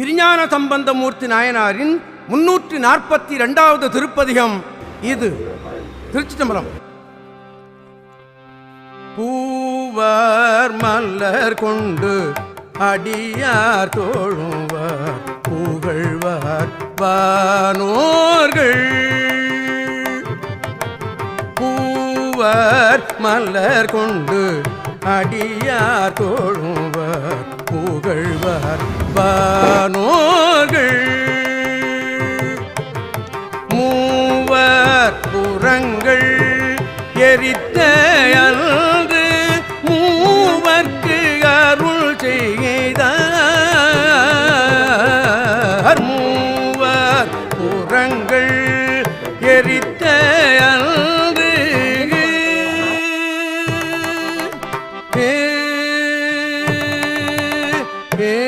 திருஞான சம்பந்தமூர்த்தி நாயனாரின் முன்னூற்றி நாற்பத்தி இரண்டாவது திருப்பதிகம் இது. திருச்சி தம்பரம் பூவர் மலர் கொண்டு அடியார் தோழுவார் புகழ்வார் வானோர்கள். பூவர் மலர் கொண்டு அடியார் தோழுவார் பார்ப்பானோர்கள் மூவர் புறங்கள் எரித்த அன்று மூவர்க்கு அருள் செய்தார். மூவர் புறங்கள் எரித்த அன்று ஏ